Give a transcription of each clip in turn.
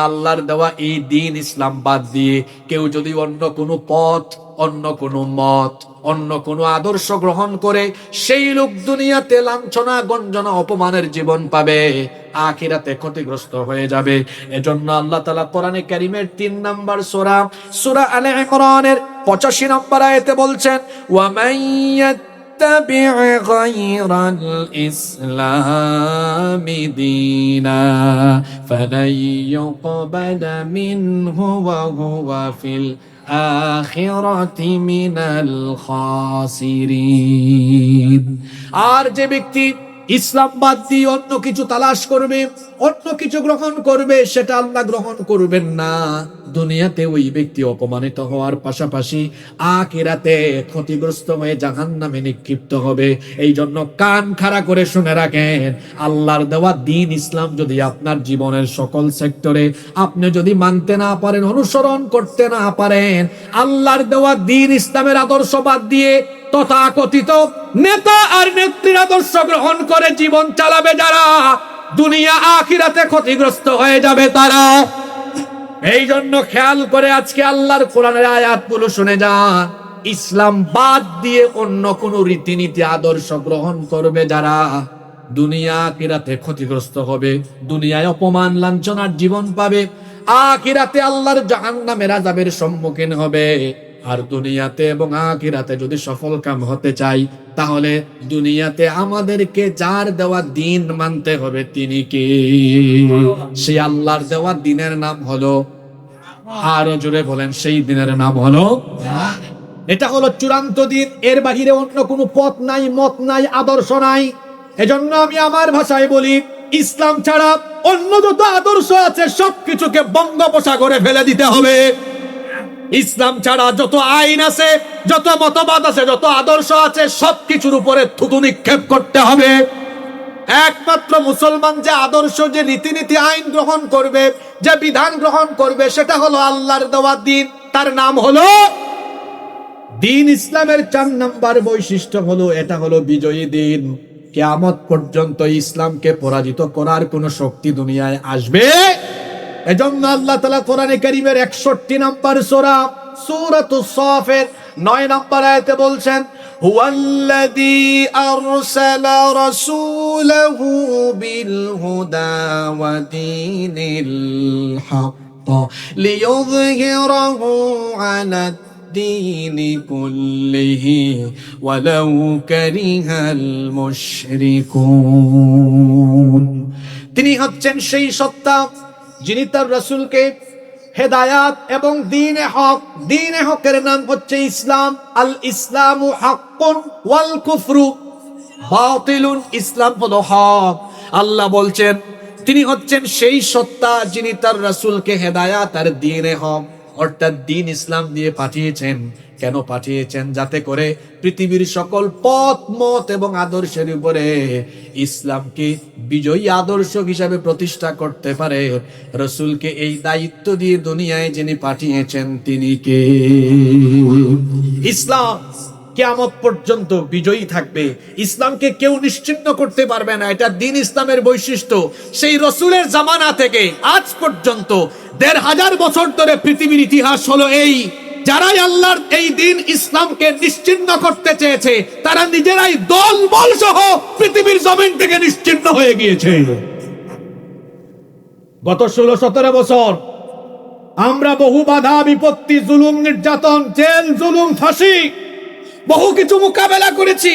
আল্লাহর দেওয়া এই দিন ইসলাম বাদ দিয়ে কেউ যদি অন্য কোনো পথ, অন্য কোনো মত, অন্য কোনো আদর্শ গ্রহণ করে, সেই লোক দুনিয়াতে লাঞ্ছনা, গঞ্জনা, অপমানের জীবন পাবে, আখিরাতে ক্ষতিগ্রস্ত হয়ে যাবে। এজন্য আল্লাহ তালা কোরআনে কারিমের তিন নাম্বার সোরা, সুরা আলে পঁচাশি নম্বর আয়তে বলছেন ওয়ামাইয়াত يتبع غير الإسلام دينا فلن يقبل منه وهو في الآخرة من الخاسرين আর যে ব্যক্তি ইসলাম বাদ দিয়ে অন্য কিছু তালাশ করবে অন্য কিছু গ্রহণ করবে সেটা আল্লাহ গ্রহণ করবেন না দুনিয়াতে ওই ব্যক্তি অপমানিত হওয়ার পাশাপাশি আখিরাতে ক্ষতিগ্রস্ত হয়ে জাহান নামে নিক্ষিপ্ত হবে। এই জন্য কান খাড়া করে শুনে রাখেন, আল্লাহর দেওয়া দিন ইসলাম যদি আপনার জীবনের সকল সেক্টরে আপনি যদি মানতে না পারেন, অনুসরণ করতে না পারেন, আল্লাহর দেওয়া দিন ইসলামের আদর্শ বাদ দিয়ে তথাকথিত নেতা আর নেত্রীর আদর্শ গ্রহণ করে জীবন চালাবে যারা, দুনিয়া আখিরাতে ক্ষতিগ্রস্ত হয়ে যাবে তারা। এই জন্য খেয়াল করে আজকে আল্লাহর কোরআনের আয়াতগুলো শুনে যা ইসলাম বাদ দিয়ে অন্য কোন রীতিনীতি আদর্শ গ্রহণ করবে যারা দুনিয়া কিরাতে ক্ষতিগ্রস্ত হবে, দুনিয়ায় অপমান লাঞ্ছনার জীবন পাবে, আখিরাতে আল্লাহর জাহান্নামের আযাবের সম্মুখীন হবে। আর দুনিয়াতে এবং আখিরাতে যদি সফল কাম হতে চাই, তাহলে দুনিয়াতে আমাদেরকে যার দেওয়া দিন মানতে হবে তিনি কে? সে আল্লাহর দেওয়া দিনের নাম হলো, আরও জোরে বলেন, সেই দিনের নাম হলো, এটা হলো চূড়ান্ত দিন, এর বাহিরে অন্য কোনো পথ নাই, মত নাই, আদর্শ নাই। এজন্য আমি আমার ভাষায় বলি, ইসলাম ছাড়া অন্য যত আদর্শ আছে, সবকিছুকে বঙ্গোপসাগরে ফেলে দিতে হবে। ইসলাম ছাড়া যত আইন আছে, যত মতবাদ আছে, যত আদর্শ আছে, সবকিছুর উপরে থুতু নিক্ষেপ করতে হবে। একমাত্র মুসলমান যে আদর্শ, যে রীতিনীতি আইন গ্রহণ করবে, যে বিধান গ্রহণ করবে, সেটা হলো আল্লাহর দেওয়া দিন। তার নাম হলো দিন ইসলামের চার নাম্বার বৈশিষ্ট্য হলো, এটা হলো বিজয়ী দিন। কেয়ামত পর্যন্ত ইসলামকে পরাজিত করার কোন শক্তি দুনিয়ায় আসবে এজন্য আল্লাহ তালা কোরআনে কারিমের একষট্টি নাম্বার সোরা সুরাত সফের নয় নাম্বার আয়াতে বলছেন হুয়াল্লাযী আরসালা রাসূলাহু বিল হুদা ওয়া দীনিল হক লিইয়ুযহিরাহু আলা الدين كله ولو كره المشركون তিনি হচ্ছেন সেই সত্তা যিনি তার রসুলকে হেদায়াত এবং দিনে হক, দিনে হকের নাম হচ্ছে ইসলাম। আল ইসলাম ওয়াল কুফরু। ইসলাম হলো হক। আল্লাহ বলছেন, তিনি হচ্ছেন সেই সত্তা যিনি তার রসুলকে হেদায়াত আর দিনে হক। অর্থাৎ দিন ইসলাম দিয়ে পাঠিয়েছেন। কেন পাঠিয়েছেন? যাতে করে পৃথিবীর সকল পথ, মত এবং আদর্শের উপরে ইসলামকে বিজয়ী আদর্শ হিসাবে প্রতিষ্ঠা করতে পারে। রসুলকে এই দায়িত্ব দিয়ে দুনিয়ায় যিনি পাঠিয়েছেন, তিনি কে? ইসলাম। কেয়ামত পর্যন্ত বিজয়ী থাকবে। ইসলামকে কেউ নিশ্চিন্ন করতে পারবে না। এটা দিন ইসলামের বৈশিষ্ট্য। সেই রসুলের জামানা থেকে আজ পর্যন্ত দেড় হাজার বছর ধরে পৃথিবীর ইতিহাস হলো এই। যারাই আল্লাহর এই দিন ইসলামকে নিশ্চিন্ন করতে চেয়েছে, তারা নিজেরাই দল বল সহ পৃথিবীর জমিন থেকে নিশ্চিন্ন হয়ে গিয়েছে। গত ষোলো সতেরো বছর আমরা বহু বাধা, বিপত্তি, জুলুম, নির্যাতন, জেল, জুলুম, ফাঁসি বহু কিছু মোকাবেলা করেছি।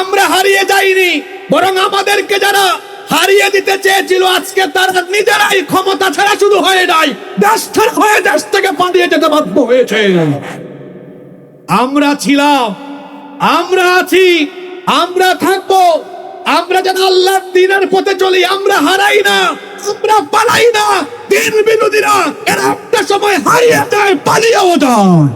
আমরা হারিয়ে যাইনি, বরং আমাদেরকে যারা হারিয়ে দিতে চেয়েছিল, আজকে তারা নিজেরাই ক্ষমতা ছাড়া শুধু হয়ে নাই, দেশ ছাড়া হয়ে দেশ থেকে পালিয়ে যেতে বাধ্য হয়েছে। আমরা ছিলাম, আমরা আছি, আমরা থাকব, আমরা যেন আল্লাহর দিনের পথে চলি, আমরা হারাই না, আমরা পালাই না, দিন বিরোধীরা এরা একটা সময় হারিয়ে যায়, পালিয়েও যায়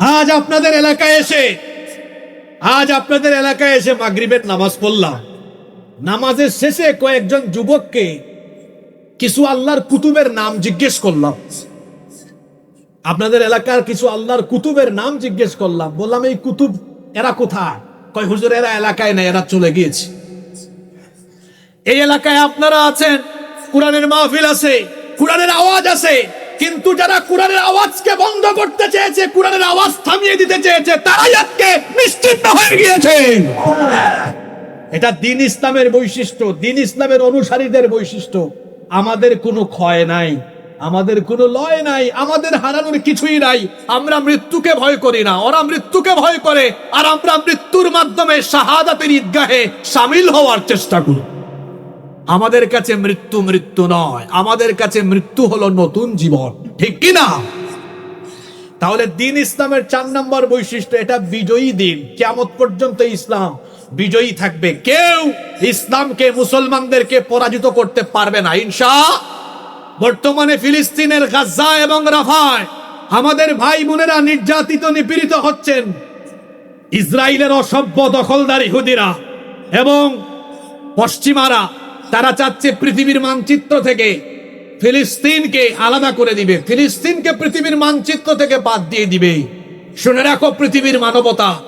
আজ আপনাদের এলাকায় এসে, আজ আপনাদের এলাকায় এসে মাগরিবের নামাজ পড়লাম। নামাজের শেষে কয়েকজন যুবককে কিছু আল্লাহর কুতুবের নাম জিজ্ঞেস করলাম। আপনাদের এলাকার কিছু আল্লাহর কুতুবের নাম জিজ্ঞেস করলাম। বললাম, এই কুতুব, এরা কোথায়? কয়, হুজুর, এরা এলাকায় নেই, এরা চলে গিয়েছে। এই এলাকায় আপনারা আছেন, কোরআনের মাহফিল আছে, কোরআনের আওয়াজ আছে। কিন্তু যারা কোরআনের আওয়াজকে বন্ধ করতে চেয়েছে, কোরআনের আওয়াজ থামিয়ে দিতে চেয়েছে, তারাই আজকে নিশ্চিন্ত হয়ে গিয়েছে। এটা দিন ইসলামের বৈশিষ্ট্য, দিন ইসলামের অনুসারীদের বৈশিষ্ট্য। আমাদের কোনো ক্ষয় নাই, আমাদের কোনো লয় নাই, আমাদের হারানোর কিছুই নাই। আমরা মৃত্যুকে ভয় করি না, ওরা মৃত্যুকে ভয় করে, আর আমরা মৃত্যুর মাধ্যমে শাহাদাতের ঈদগাহে সামিল হওয়ার চেষ্টা করি। আমাদের কাছে মৃত্যু মৃত্যু নয়। আমাদের কাছে মৃত্যু হলো নতুন জীবন। ঠিক কি না? তাহলে দিন ইসলামের চার নম্বর বৈশিষ্ট্য, এটা বিজয়ী দিন। কেমত পর্যন্ত ইসলাম বিজয়ী থাকবে। কেউ ইসলামকে মুসলমানদেরকে পরাজিত করতে পারবে না। ইনশা বর্তমানে ফিলিস্তিনের গাজা এবং রাফায় আমাদের ভাই বোনেরা নির্যাতিত, নিপীড়িত হচ্ছেন। ইসরায়েলের অসভ্য দখলদার ইহুদিরা এবং পশ্চিমারা তারা চাচ্ছে পৃথিবীর মানচিত্র থেকে ফিলিস্তিনকে আলাদা করে দিবে। ফিলিস্তিনকে পৃথিবীর মানচিত্র থেকে বাদ দিয়ে দিবে। শুনে রাখো, পৃথিবীর মানবতা।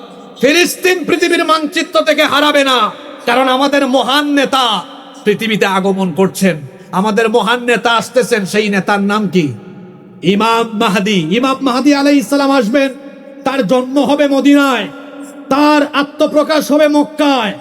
ফিলিস্তিন পৃথিবীর মানচিত্র থেকে হারাবে না। কারণ আমাদের মহান নেতা পৃথিবীতে আগমন করছেন। আমাদের মহান নেতা আসতেছেন, সেই নেতার নাম কি? ইমাম মাহাদি। ইমাম মাহাদি আলাই ইসলাম আসবেন। তার জন্ম হবে মদিনায়। তার আত্মপ্রকাশ হবে মক্কায়।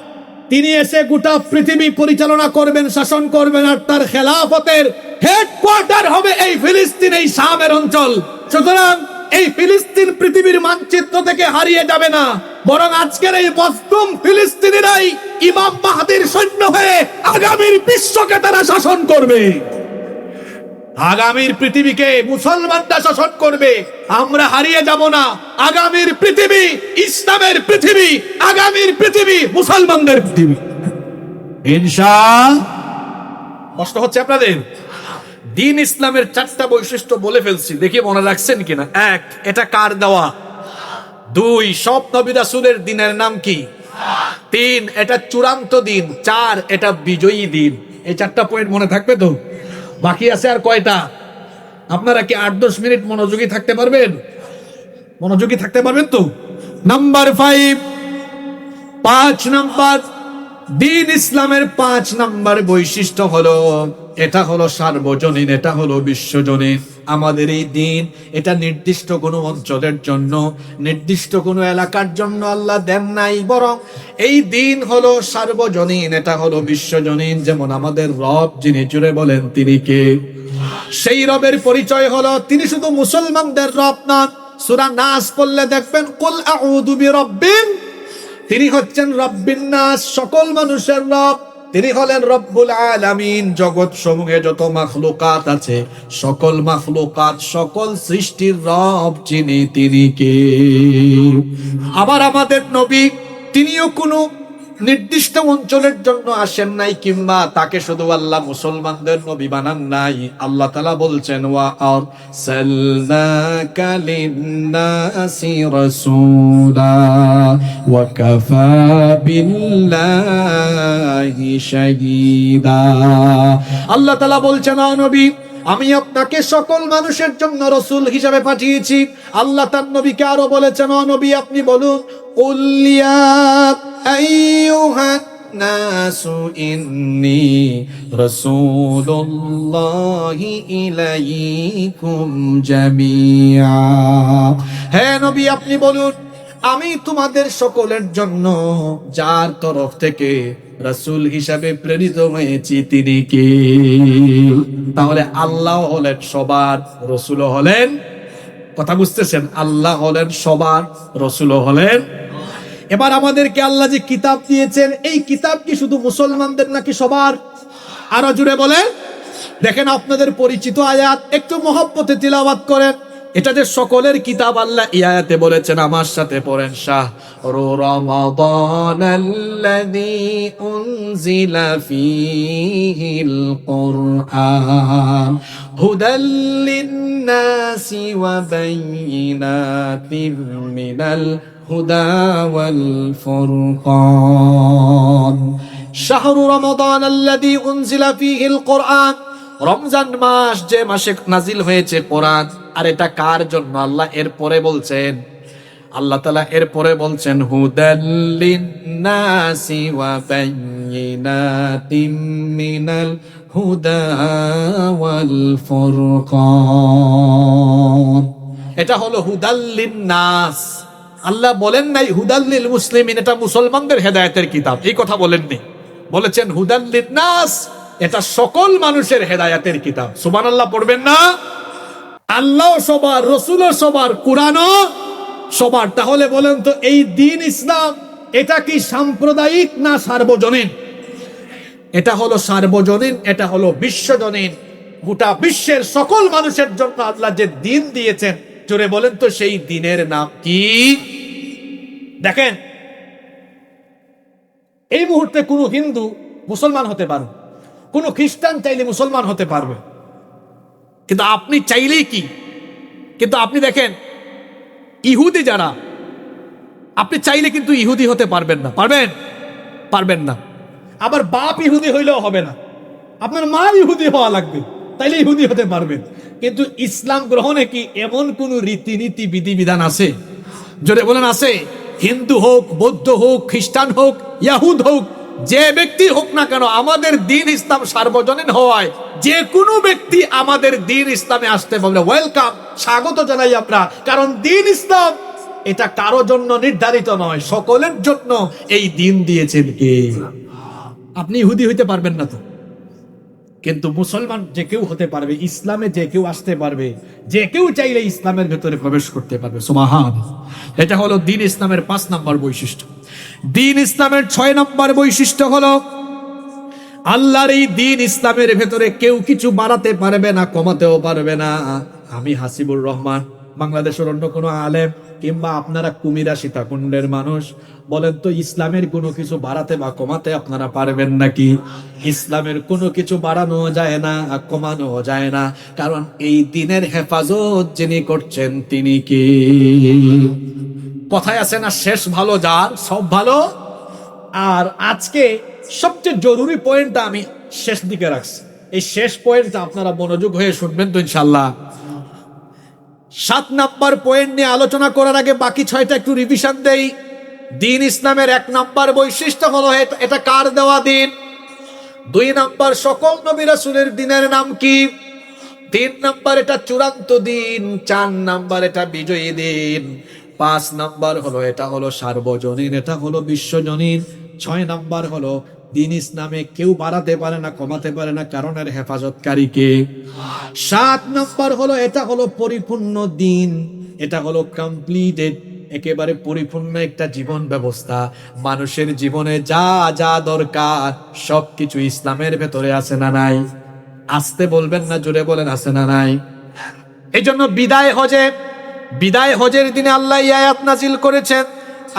তিনি এসে গোটা পৃথিবী পরিচালনা করবেন, শাসন করবেন আর তার খেলাফতের হেডকোয়ার্টার হবে এই ফিলিস্তিন, এই শামের অঞ্চল। সুতরাং এই ফিলিস্তিন পৃথিবীর মানচিত্র থেকে হারিয়ে যাবে না। বরং আজকের এই বস্তুম ফিলিস্তিনিরাই ইমাম মাহাদির সৈন্য হয়ে আগামীর বিশ্বকে তারা শাসন করবে। আগামীর পৃথিবীকে মুসলমানরা শাসন করবে। আমরা হারিয়ে যাব না। আগামীর পৃথিবী, ইসলামের পৃথিবী, আগামীর পৃথিবী, মুসলমানদের পৃথিবী। ইনশা কষ্ট হচ্ছে আপনাদের? দিন ইসলামের চারটা বৈশিষ্ট্য বলে ফেলছি। দেখি মনে রাখছেন কিনা? এক, এটা কার দেওয়া? দুই, সব নবী দিনের নাম কি? তিন, এটা চূড়ান্ত দিন। চার, এটা বিজয়ী দিন। এই চারটা পয়েন্ট মনে থাকবে তো? বাকি আছে আর কয়টা? আপনারা কি আট দশ মিনিট মনোযোগী থাকতে পারবেন? মনোযোগী থাকতে পারবেন তো? নাম্বার ফাইভ পাঁচ নাম্বার দিন ইসলামের পাঁচ নাম্বার বৈশিষ্ট্য হলো, এটা হলো সার্বজনীন, এটা হলো বিশ্বজনীন। আমাদের এই দিন, এটা নির্দিষ্ট কোনো অঞ্চলের জন্য, নির্দিষ্ট কোনো এলাকার জন্য আল্লাহ দেন নাই, বরং এই দিন হলো সার্বজনীন, এটা হলো বিশ্বজনীন। যেমন আমাদের রব, যিনি জুড়ে বলেন, তিনি কে? সেই রবের পরিচয় হলো, তিনি শুধু মুসলমানদের রব না, সুরা নাস পড়লে দেখবেন, কুল আউযু বিরাব্বিন তিনি হচ্ছেন রব্বিন্নাস সকল মানুষের রব। তিনি হলেন রব্বুল আলামিন, জগৎ সমূহে যত মাখলুকাত আছে, সকল মাখলুকাত, সকল সৃষ্টির রব যিনি, তিনি কে? আবার আমাদের নবী, তিনিও কোনো নির্দিষ্ট অঞ্চলের জন্য আসেন নাই কিংবা তাকে শুধু আল্লাহ মুসলমানদের নবী বানান নাই। আল্লাহ তালা বলছেন বিল্লাহি আল্লাহ তালা বলছেন নবী আমি আপনাকে সকল মানুষের জন্য রসুল হিসাবে পাঠিয়েছি। আল্লাহ তার নবীকে আরও বলেছেন নবী, আপনি বলুন হে নবী, আপনি বলুন আমি তোমাদের সকলের জন্য যার তরফ থেকে রাসূল হিসাবে প্রেরিত হয়েছি তিনি কে? তাহলে আল্লাহ হলেন সবার রসুল হলেন। কথা বুঝতেছেন? আল্লাহ হলেন সবার রসুল হলেন। এবার আমাদেরকে আল্লাহ যে কিতাব দিয়েছেন, এই কিতাব কি শুধু মুসলমানদের নাকি সবার? আরও জুড়ে বলে দেখেন আপনাদের পরিচিত আয়াত, একটু মহব্বতে তিলাবাত করেন। এটা যে সকলের কিতাব আল্লাহ ইয়াতে বলেছেন, আমার সাথে পড়েন শাহ। রো রমাদান আল্লাযী উনজিলা ফীহিল কুরআন হুদাল লিন-নাসি ওয়া বাইয়িনাতিন মিনাল হুদা ওয়াল ফুরকান। শাহরু রমাদান আল্লাযী উনজিলা ফীহিল কুরআন রমজান মাস যে মাসে নাজিল হয়েছে কোরআন, আর এটা কার জন্য? আল্লাহ এরপরে বলছেন, আল্লাহ তালা বলছেন হুদাল্লিন্নাসি ওয়া বায়্যিনাতিম মিনাল হুদা ওয়াল এটা হলো হুদাল্লিন নাস আল্লাহ বলেন নাই হুদাল্লিল মুসলিমিন এটা মুসলমানদের হেদায়েতের কিতাব। এই কথা বলেননি। বলেছেন হুদাল্লিন নাস এটা সকল মানুষের হেদায়েতের কিতাব। সুবহানাল্লাহ, পড়বেন না? আল্লাহ সবার রসুলও সবার, কোরআনও সবার। তাহলে বলেন তো, এই দিন ইসলাম, এটা কি সাম্প্রদায়িক না সার্বজনীন? এটা হলো সার্বজনীন, এটা হলো বিশ্বজনীন। গোটা বিশ্বের সকল মানুষের জন্য আল্লাহ যে দিন দিয়েছেন, জোরে বলেন তো, সেই দিনের নাম কি? দেখেন, এই মুহূর্তে কোনো হিন্দু মুসলমান হতে পারবে কোনো খ্রিস্টান চাইলে মুসলমান হতে পারবে। কিন্তু আপনি চাইলেই কি? কিন্তু আপনি দেখেন, ইহুদি যারা, আপনি চাইলে কিন্তু ইহুদি হতে পারবেন না। পারবেন? পারবেন না। আবার বাপ ইহুদি হইলেও হবে না। আপনার মা ইহুদি হওয়া লাগবে, তাইলে ইহুদি হতে পারবেন। কিন্তু ইসলাম গ্রহণে কি এমন কোন রীতিনীতি, বিধিবিধান আছে? জোরে বলেন, আছে। হিন্দু হোক, বৌদ্ধ হোক, খ্রিস্টান হোক, ইয়াহুদ হোক যে ব্যক্তি হোক না কেন, আমাদের দিন ইসলাম সার্বজনীন হওয়ায় যে কোনো ব্যক্তি আমাদের দিন ইসলামে আসতে পারবে ওয়েলকাম স্বাগত জানাই আমরা। কারণ দিন ইসলাম, এটা কারও জন্য নির্ধারিত নয়, সকলের জন্য এই দিন দিয়েছেন কে? আপনি ইহুদি হইতে পারবেন না তো। কিন্তু মুসলমান যে কেউ হতে পারবে, ইসলামে যে কেউ আসতে পারবে, যে কেউ চাইলে ইসলামের ভেতরে প্রবেশ করতে পারবে। সুমাহান এটা হলো দিন ইসলামের পাঁচ নাম্বার বৈশিষ্ট্য। দিন ইসলামের ছয় নম্বর বৈশিষ্ট্য হলো, আল্লাহর এই দিন ইসলামের ভেতরে কেউ কিছু বাড়াতে পারবে না, কমাতেও পারবে না। আমি হাসিবুর রহমান, বাংলাদেশের অন্য কোনো আলেম কিংবা আপনারা কুমিরা, সীতাকুণ্ডের মানুষ, বলেন তো ইসলামের কোনো কিছু বাড়াতে বা কমাতে আপনারা পারবেন নাকি? ইসলামের কোনো কিছু বাড়ানো যায় না কমানো যায় না, কারণ এই দিনের হেফাজত যিনি করছেন তিনি কি? কথায় আছে না, শেষ ভালো যার, সব ভালো। আর আজকে সবচেয়ে জরুরি পয়েন্টটা আমি শেষ দিকে রাখছি। এই শেষ পয়েন্টটা আপনারা মনোযোগ হয়ে শুনবেন তো ইনশাল্লাহ সাত নাম্বার পয়েন্ট নিয়ে আলোচনা করার আগে বাকি ছয়টা একটু রিভিশন দেই। দিন ইসলামের এক নাম্বার বৈশিষ্ট্য হলো এটা- কার দেওয়া দিন? দুই নাম্বার, সকল নবী দিনের নাম কি? তিন নাম্বার, এটা চূড়ান্ত দিন। চার নাম্বার, এটা বিজয়ী দিন। পাঁচ নাম্বার হলো, এটা হলো সার্বজনীন, এটা হলো বিশ্বজনীন। ছয় নাম্বার হলো, দিন ইসলামে কেউ বাড়াতে পারে না, কমাতে পারে না কারণ এর হেফাজতকারীকে। সাত নাম্বার হলো, এটা হলো পরিপূর্ণ দিন, এটা হলো কমপ্লিটেড একেবারে পরিপূর্ণ একটা জীবন ব্যবস্থা। মানুষের জীবনে যা যা দরকার, সবকিছু ইসলামের ভেতরে আছে না নাই? আসতে বলবেন না জুড়ে বলেন, আছে না নাই? এই জন্য বিদায় হজে বিদায় হজের দিনে আল্লাহ এই আয়াত নাজিল করেছেন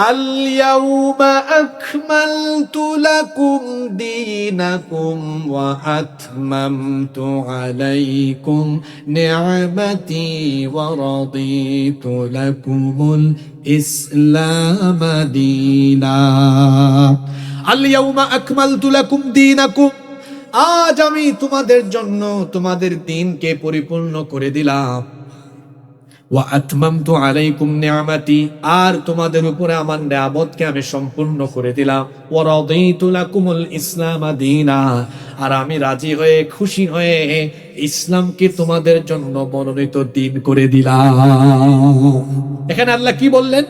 اليوم أكملت لكم دينكم وأتممت عليكم نعمتي ورضيت لكم الإسلام دينا اليوم أكملت لكم دينكم আজ আমি তোমাদের জন্য তোমাদের দিনকে পরিপূর্ণ করে দিলাম নিয়ামাতি, আর তোমাদের উপরে আমার নিয়ামতকে আমি সম্পূর্ণ করে দিলাম। ইসলাম দীনা, আর আমি রাজি হয়ে খুশি হয়ে ইসলামকে তোমাদের জন্য মনোনীত দিন করে দিলাম। এখানে আল্লাহ কি বললেন?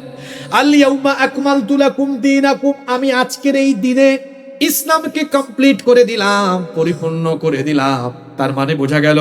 আল ইয়াউমা আকমালতু লাকুম দীনাকুম, আমি আজকের এই দিনে ইসলামকে কমপ্লিট করে দিলাম, পরিপূর্ণ করে দিলাম। তার মানে বোঝা গেল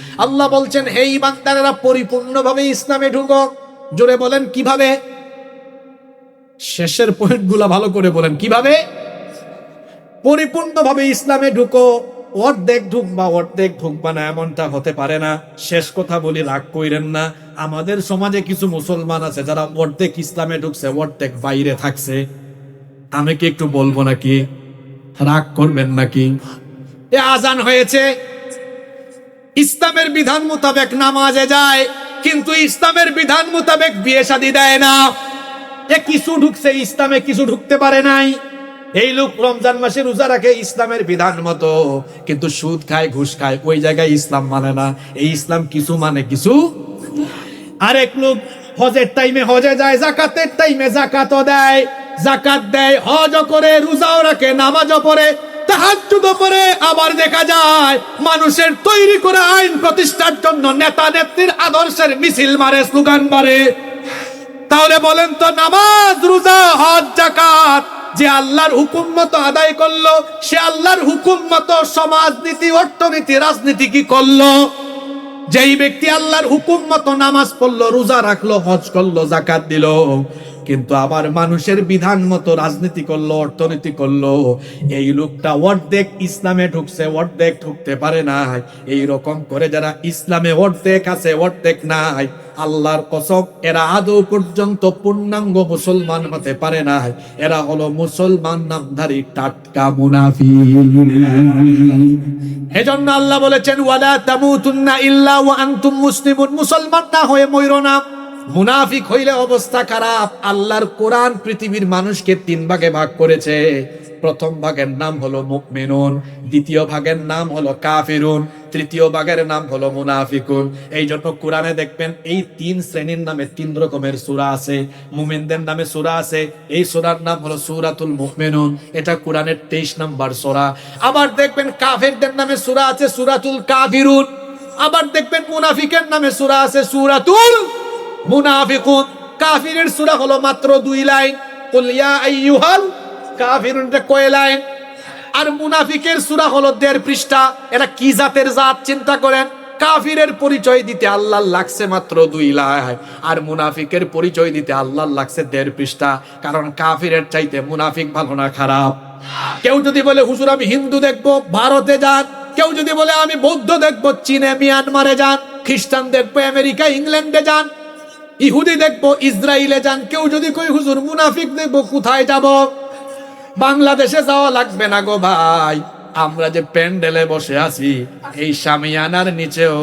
আল্লাহ বলছেন, হে ইমানদারেরা, পরিপূর্ণভাবে ইসলামে ঢুকো। জোরে বলেন, কীভাবে? শেষের পয়েন্টগুলো ভালো করে বলেন, কীভাবে? পরিপূর্ণভাবে ইসলামে ঢুকো। অর্ধেক ঢুকবা অর্ধেক ঢুকবা না, এমনটা হতে পারে না। শেষ কথা বলি, রাগ কইরেন না। আমাদের সমাজে কিছু মুসলমান আছে, যারা অর্ধেক ইসলামে ঢুকছে, অর্ধেক বাইরে থাকছে। আমি কি একটু বলব নাকি? রাগ করবেন নাকি? এ আজান হয়েছে। ইসলামের বিধান মোতাবেক নামাজে যায়, কিন্তু ইসলামের বিধান মোতাবেক বিয়ে শাদী দেয় না। এ কিছু ঢুকছে, ইসলামে কিছু ঢুকতে পারে নাই। এই লোক রমজান মাসে রোজা রাখে ইসলামের বিধান মতো, কিন্তু সুদ খায়, ঘুষ খায়, ওই জায়গায় ইসলাম মানে না। এই ইসলাম কিছু মানে কিছু আরেক লোক হজের টাইমে হজে যায়, জাকাতের টাইমে জাকাতও দেয়, জাকাত দেয়, হজও করে, রোজাও রাখে, নামাজও পড়ে। তাহাজ্জুদও পড়ে আবার দেখা যায়, মানুষের তৈরি করা আইন প্রতিষ্ঠার জন্য নেতা নেত্রীর আদর্শের মিছিল মারে, স্লোগান মারে। তাহলে বলেন তো, নামাজ, রোজা, হজ জাকাত যে আল্লাহর হুকুম মতো আদায় করল, সে আল্লাহর হুকুম মতো সমাজনীতি, অর্থনীতি, রাজনীতি কি করল? যেই ব্যক্তি আল্লাহর হুকুম মতো নামাজ পড়ল, রোজা রাখল, হজ করল জাকাত দিল। কিন্তু আবার মানুষের বিধান মতো রাজনীতি করল, অর্থনীতি করল। এই লোকটা অর্ধেক ইসলামে ঢুকছে, অর্ধেক ঢুকতে পারে নাই। এই রকম করে যারা ইসলামে অর্ধেক আছে, অর্ধেক নাই। আল্লাহর কসম, এরা আদৌ পর্যন্ত পূর্ণাঙ্গ মুসলমান হতে পারে নাই। এরা হলো মুসলমান নামধারী টাটকা মুনাফি এজন্য আল্লাহ বলেছেন, ওয়ালা তামুতুন্না ইল্লা ওয়া আনতুম মুসলিমুন। মুসলমান না হয়ে মইরো না। মুনাফিক হইলে অবস্থা খারাপ। আল্লাহর কোরআন পৃথিবীর মানুষকে তিন ভাগে ভাগ করেছে। প্রথম ভাগের নাম হলো মুমিনুন, দ্বিতীয় ভাগের নাম হলো কাফিরুন, তৃতীয় ভাগের নাম হলো মুনাফিকুন। এই জন্য কোরআনে দেখবেন এই তিন শ্রেণির নামে তিন রকমের সূরা আছে। মুমিনদের নামে সূরা আছে। এই সূরার নাম হলো সূরাতুল মুমিনুন। এটা কোরআনের 23 নাম্বার সূরা। আবার দেখবেন কাফেরদের নামে সূরা আছে সুরাতুল কাফিরুন। আবার দেখবেন মুনাফিকের নামে সূরা আছে সূরাতুল মুনাফিকুন। কাফিরের সূরা হলো মাত্র দুই লাইন। কুল ইয়া কাফিরুন, এটা কয় লাইন? আর মুনাফিকের সূরা হলো দেড় পৃষ্ঠা। এটা কি জাতের জাত, চিন্তা করেন? কাফিরের পরিচয় দিতে আল্লাহ লাগছে মাত্র দুই লাইন। আর মুনাফিকের পরিচয় দিতে আল্লাহ লাগছে দেড় পৃষ্ঠা। কারণ কাফিরের চাইতে মুনাফিক ভালো না খারাপ। কেউ যদি বলে, হুজুর, আমি হিন্দু দেখব, ভারতে যান। কেউ যদি বলে, আমি বৌদ্ধ দেখব, চীনে মিয়ানমারে যান। খ্রিস্টান দেখব, আমেরিকা, ইংল্যান্ডে যান। ইহুদি দেখব ইসরায়েলে যান। কেউ যদি কই হুজুর মুনাফিক দেখব কোথায় যাব? বাংলাদেশে যাওয়া লাগবে না গো ভাই। আমরা যে প্যান্ডেলে বসে আছি এই সামিয়ানার নিচেও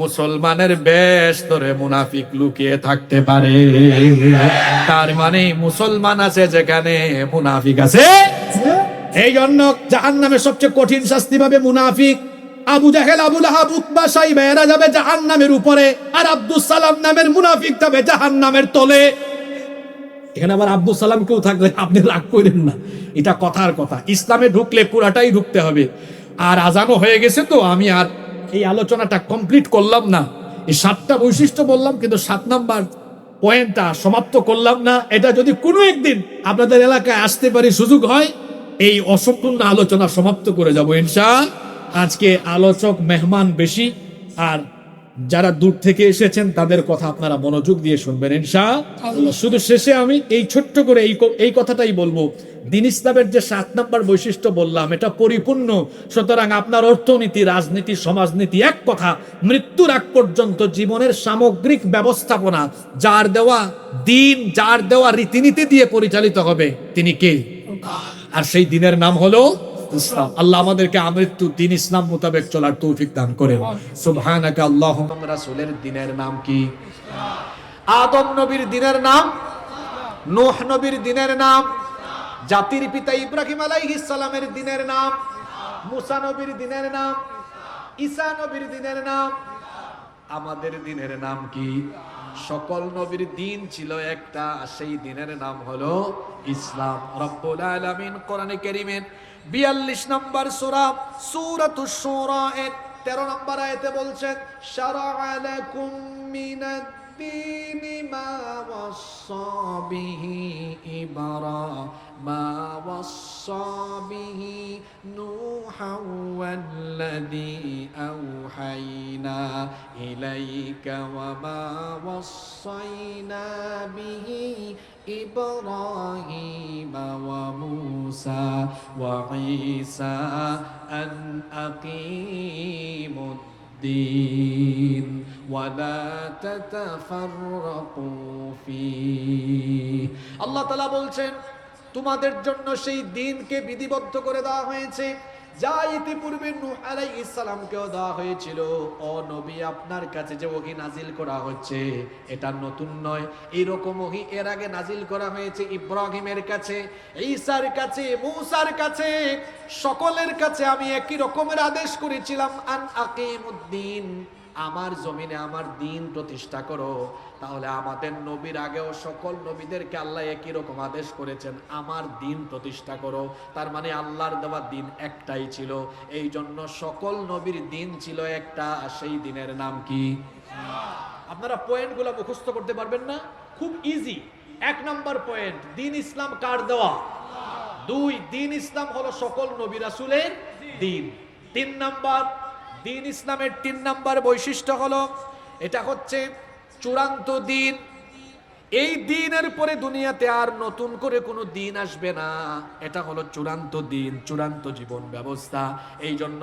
মুসলমানের বেশ ধরে মুনাফিক লুকিয়ে থাকতে পারে। তার মানে মুসলমান আছে যেখানে মুনাফিক আছে। এই জন্য জাহান নামে সবচেয়ে কঠিন শাস্তি পাবে মুনাফিক। আবু জাহেল আবুল আহাব উতবা সাইবা এরা যাবে জাহান নামের উপরে, আর আব্দুল সালাম নামের মুনাফিক যাবে জাহান নামের তলে। এখানে আবার আব্দুল সালাম কেউ থাকলে আপনি রাগ করেন না। এটা কথার কথা। ইসলামে ঢুকলে পুরাটাই ঢুকতে হবে। আর আজানো হয়ে গেছে তো, আমি আর এই আলোচনাটা কমপ্লিট করলাম না। এই সাতটা বৈশিষ্ট্য বললাম, কিন্তু সাত নাম্বার পয়েন্টটা সমাপ্ত করলাম না। এটা যদি কোনো একদিন আপনাদের এলাকায় আসতে পারি, সুযোগ হয়, এই অসম্পূর্ণ আলোচনা সমাপ্ত করে যাব ইনশা আজকে আলোচক মেহমান বেশি, আর যারা দূর থেকে এসেছেন, তাদের কথা আপনারা মনোযোগ দিয়ে শুনবেন ইনশা শুধু শেষে আমি এই ছোট্ট করে এই এই কথাটাই বলব। দিন ইসলামের যে সাত নাম্বার বৈশিষ্ট্য বললাম, এটা পরিপূর্ণ। সুতরাং আপনার অর্থনীতি, রাজনীতি, সমাজনীতি, এক কথা, মৃত্যুর আগ পর্যন্ত জীবনের সামগ্রিক ব্যবস্থাপনা, যার দেওয়া দিন, যার দেওয়া রীতিনীতি দিয়ে পরিচালিত হবে, তিনি কে? আর সেই দিনের নাম হলো ইসলাম। আল্লাহ আমাদেরকে আমৃত্যু দিন ইসলাম মোতাবেক চলার তৌফিক দান করেন। সুবহানাকা আল্লাহুম্মা রাসূলের দিনের নাম কি? আদম নবীর দিনের নাম? নূহ নবীর দিনের নাম? জাতির পিতা ইব্রাহিম আলাইহিস সালামের দিনের নাম? মুসা নবীর দিনের নাম? ঈসা নবীর দিনের নাম? আমাদের দিনের নাম কি? সকল নবীর দিন ছিল একটা সেই দিনের নাম হলো ইসলাম। রব্বুল আলামিন কোরআনে কারীমের 42 নম্বর সূরা সূরাতুশ শুরা এর 13 নম্বর আয়াতে বলছেন শারা'a লাকুম মিনাদ الدين ما وصى به إبرا ما وصى به نوحا والذي أوحينا إليك وما وصينا به إبراهيم وموسى وعيسى أن أقيموا الدين ولا تتفرقوا فيه আল্লাহ তালা বলছেন তোমাদের জন্য সেই দিনকে বিধিবদ্ধ করে দেওয়া হয়েছে যা ইতিপূর্বে নূহ আলাইহিস সালামকেও দেওয়া হয়েছিল। ও নবী, আপনার কাছে যে ওহি নাজিল করা হচ্ছে, এটা নতুন নয়। এরকম ওহি এর আগে নাজিল করা হয়েছে ইব্রাহিমের কাছে, ঈসার কাছে, মূসার কাছে। সকলের কাছে আমি একই রকমের আদেশ করেছিলাম, আন আকিমুদ্দিন আমার জমিনে আমার দিন প্রতিষ্ঠা করো। তাহলে আমাদের নবীর আগেও সকল নবীদেরকে আল্লাহ একই রকম আদেশ করেছেন, আমার দিন প্রতিষ্ঠা করো। তার মানে আল্লাহর দেওয়া দিন একটাই ছিল। এই জন্য সকল নবীর দিন ছিল একটা সেই দিনের নাম কি? আপনারা পয়েন্টগুলো মুখস্থ করতে পারবেন না? খুব ইজি এক নাম্বার পয়েন্ট দিন ইসলাম কার দেওয়া? দুই, দিন ইসলাম হলো সকল নবী রাসূলের দিন। তিন নাম্বার, দিন ইসলামের তিন নাম্বার বৈশিষ্ট্য হলো, এটা হচ্ছে চূড়ান্ত দিন। এই দিনের পরে দুনিয়াতে আর নতুন করে কোনো দিন আসবে না। এটা হলো চূড়ান্ত দিন, চূড়ান্ত জীবন ব্যবস্থা। এই জন্য